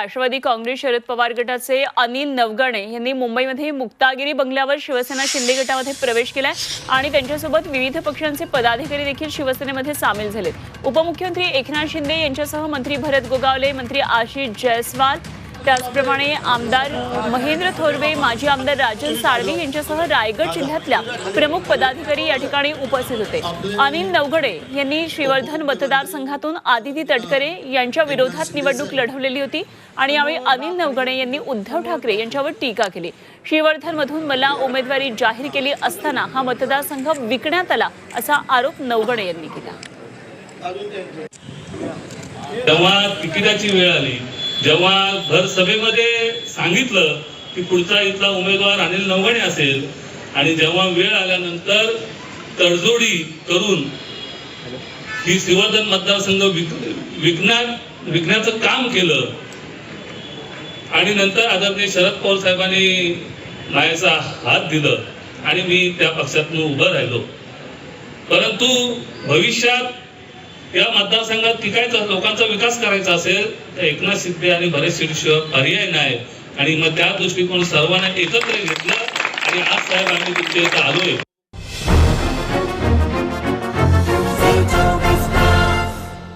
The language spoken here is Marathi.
राष्ट्रवादी काँग्रेस शरद पवार गटाचे अनिल नवगणे यांनी मुंबईमध्ये मुक्तागिरी बंगल्यावर शिवसेना शिंदे गटामध्ये प्रवेश केलाय आणि त्यांच्यासोबत विविध पक्षांचे पदाधिकारी देखील शिवसेनेमध्ये सामील झालेत. उपमुख्यमंत्री एकनाथ शिंदे यांच्यासह मंत्री भरत गोगावले मंत्री आशिष जयस्वाल त्याचप्रमाणे आमदार महेंद्र थोरवे माजी आमदार राजन साळवी यांच्यासह रायगड जिल्ह्यातल्या प्रमुख पदाधिकारी या ठिकाणी उपस्थित होते. अनिल नवगडे यांनी श्रीवर्धन मतदारसंघातून आदिती तटकरे यांच्या विरोधात निवडणूक लढवलेली होती आणि यावेळी अनिल नवगडे यांनी उद्धव ठाकरे यांच्यावर टीका केली. श्रीवर्धनमधून मला उमेदवारी जाहीर केली असताना हा मतदारसंघ विकण्यात आला असा आरोप नवगडे यांनी केला. तेव्हा तिकिटाची वेळ आली. जेव्हा भर सभेमध्ये सांगितलं की पुढचा इथला उमेदवार अनिल नवगणे असेल आणि जेव्हा वेळ आल्यानंतर तडजोडी करून ही श्रीवर्धन मतदारसंघ विक विकणार विकण्याचं काम केलं आणि नंतर आदरणीय शरद पवार साहेबांनी मायाचा हात दिलं आणि मी त्या पक्षातून उभं राहिलो. परंतु भविष्यात या मतदारसंघात टिकायचा लोकांचा विकास करायचा असेल तर एकनाथ शिंदे आणि भरत शिवशिवाय पर्याय नाही आणि मग त्या दृष्टिकोन सर्वांना एकत्र घेतलं. आणि आज साहेब आम्ही तुमच्या इथं आलोय.